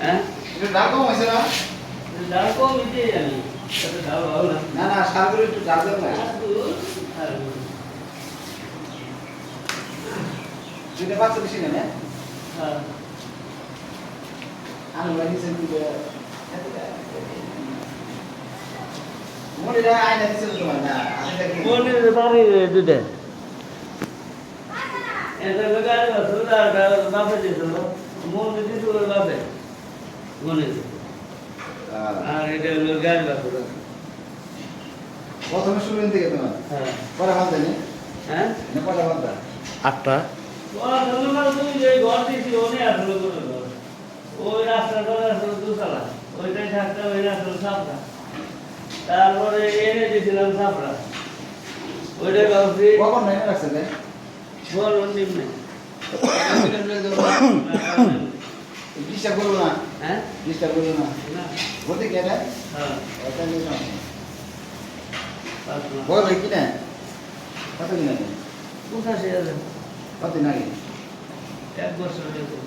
হ্যাঁ? একটু ডাল কম হয়েছে না ডাল কম দিতে জানি না। না না সারগুলো একটু ডাল না দূর। দুইটা বাচ্চা বেশি নেন হ্যাঁ। হ্যাঁ। লাগিয়েছেন দুটো তোমার না আমি বাড়ি এটা বাপে দিছিল। মন দিছিল বাপে। মনে আর এটা হলো গাড়ি বাসু প্রথমে শুরু থেকে তোমার? হ্যাঁ। হ্যাঁ? আটটা। ওই দুতলা। ওইটাই থাকতে ওই রাস্তা সাপড়া তারপরে এনে দিয়েছিলাম সাপড়া ওইটাই ভাবছি কখন নাই নিম্নে। इंग्लिश बोलो ना हैं? इंग्लिश बोलो ना वो तो कह रहा है। हाँ पता नहीं ना बोल रही ना पता नहीं। ना कौन सा शेयर है? पता नहीं। एक वर्ष तो।